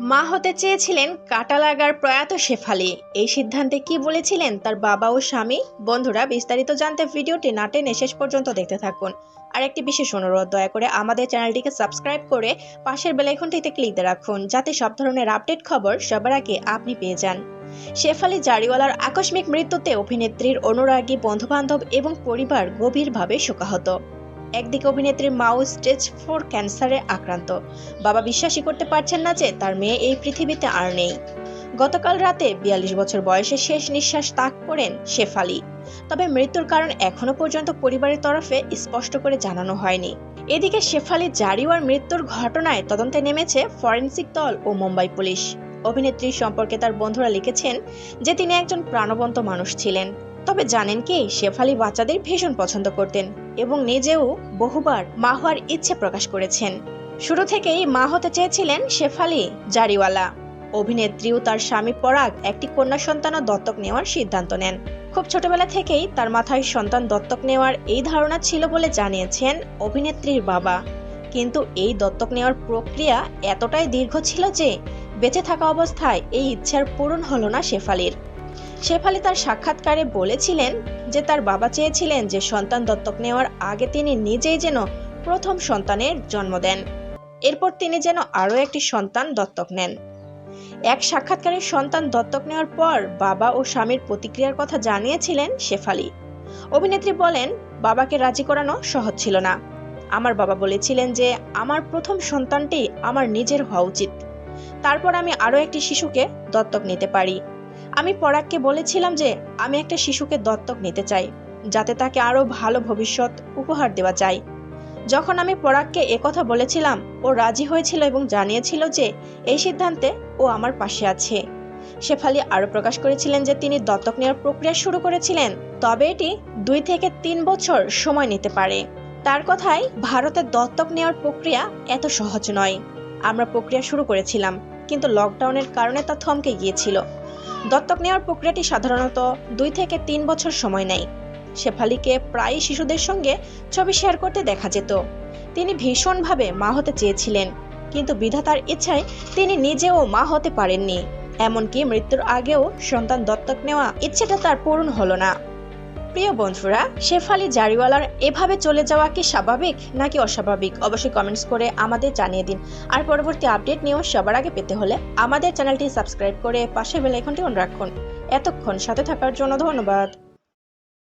মা হতে চেয়েছিলেন কাটা লাগার প্রয়াত শেফালি। এই সিদ্ধান্তে কি বলেছিলেন তার বাবা ও স্বামী? বন্ধুরা, বিস্তারিত জানতে ভিডিওটি না টেনে শেষ পর্যন্ত দেখতে থাকুন। আর একটি বিশেষ অনুরোধ, দয়া করে আমাদের চ্যানেলটিকে সাবস্ক্রাইব করে পাশের বেলাইকনটিতে ক্লিক রাখুন, যাতে সব ধরনের আপডেট খবর সবার আগে আপনি পেয়ে যান। শেফালি জারিওয়ালার আকস্মিক মৃত্যুতে অভিনেত্রীর অনুরাগী বন্ধুবান্ধব এবং পরিবার গভীরভাবে শোকাহত। একদিকে অভিনেত্রী মাও স্টেজ ফোর ক্যান্সারে আক্রান্ত। বাবা বিশ্বাসই করতে পারছেন না যে তার মেয়ে এই পৃথিবীতে আর নেই। গতকাল রাতে বিয়াল্লিশ বছর বয়সে শেষ নিঃশ্বাস ত্যাগ করেন শেফালি। তবে মৃত্যুর কারণ এখনও পর্যন্ত পরিবারের তরফে স্পষ্ট করে জানানো হয়নি। এদিকে শেফালি জারিওয়ার মৃত্যুর ঘটনায় তদন্তে নেমেছে ফরেন্সিক দল ও মুম্বাই পুলিশ। অভিনেত্রী সম্পর্কে তার বন্ধুরা লিখেছেন যে তিনি একজন প্রাণবন্ত মানুষ ছিলেন। তবে জানেন কি, শেফালি বাচ্চাদের ভীষণ পছন্দ করতেন এবং নিজেও বহুবার মা হওয়ার ইচ্ছে প্রকাশ করেছেন। শুরু থেকেই মা হতে চেয়েছিলেন শেফালি জারিওয়ালা। অভিনেত্রী ও তার স্বামী পরাগ একটি কন্যা সন্তানও দত্তক নেওয়ার সিদ্ধান্ত নেন। খুব ছোটবেলা থেকেই তার মাথায় সন্তান দত্তক নেওয়ার এই ধারণা ছিল বলে জানিয়েছেন অভিনেত্রীর বাবা। কিন্তু এই দত্তক নেওয়ার প্রক্রিয়া এতটাই দীর্ঘ ছিল যে, বেঁচে থাকা অবস্থায় এই ইচ্ছার পূরণ হলো না শেফালির। শেফালি তার সাক্ষাৎকারে বলেছিলেন যে তার বাবা চেয়েছিলেন যে সন্তান দত্তক নেওয়ার আগে তিনি নিজেই যেন প্রথম সন্তানের জন্ম দেন। এরপর তিনি যেন আরও একটি সন্তান দত্তক নেন। এক সাক্ষাৎকারে সন্তান দত্তক নেওয়ার পর বাবা ও স্বামীর প্রতিক্রিয়ার কথা জানিয়েছিলেন শেফালি। অভিনেত্রী বলেন, বাবাকে রাজি করানো সহজ ছিল না। আমার বাবা বলেছিলেন যে, আমার প্রথম সন্তানটি আমার নিজের হওয়া উচিত। তারপর আমি আরও একটি শিশুকে দত্তক নিতে পারি। আমি পরাগকে বলেছিলাম যে আমি একটা শিশুকে দত্তক নিতে চাই, যাতে তাকে আরও ভালো ভবিষ্যৎ উপহার দেওয়া যায় যখন আমি পরাগকে একথা বলেছিলাম, ও রাজি হয়েছিল এবং জানিয়েছিল যে এই সিদ্ধান্তে ও আমার পাশে আছে। শেফালি আরও প্রকাশ করেছিলেন যে তিনি দত্তক নেওয়ার প্রক্রিয়া শুরু করেছিলেন, তবে এটি দুই থেকে তিন বছর সময় নিতে পারে। তার কথায় ভারতের দত্তক নেওয়ার প্রক্রিয়া এত সহজ নয়। আমরা প্রক্রিয়া শুরু করেছিলাম, কিন্তু লকডাউনের কারণে তা থমকে গিয়েছিল। দত্তক নেওয়ার প্রক্রিয়াটি সাধারণত দুই থেকে তিন বছর সময় নেয়। শেফালিকে প্রায়ই শিশুদের সঙ্গে ছবি শেয়ার করতে দেখা যেত। তিনি ভীষণভাবে মা হতে চেয়েছিলেন, কিন্তু বিধাতার ইচ্ছায় তিনি নিজেও মা হতে পারেননি। এমনকি মৃত্যুর আগেও সন্তান দত্তক নেওয়া ইচ্ছেটা তার পূরণ হলো না। প্রিয় বন্ধুরা, শেফালি জারিওয়ালার এভাবে চলে যাওয়া কি স্বাভাবিক নাকি অস্বাভাবিক? অবশ্যই কমেন্টস করে আমাদের জানিয়ে দিন। আর পরবর্তী আপডেট নিয়েও সবার আগে পেতে হলে আমাদের চ্যানেলটি সাবস্ক্রাইব করে পাশে বেলাইকনটি অন রাখুন। এতক্ষণ সাথে থাকার জন্য ধন্যবাদ।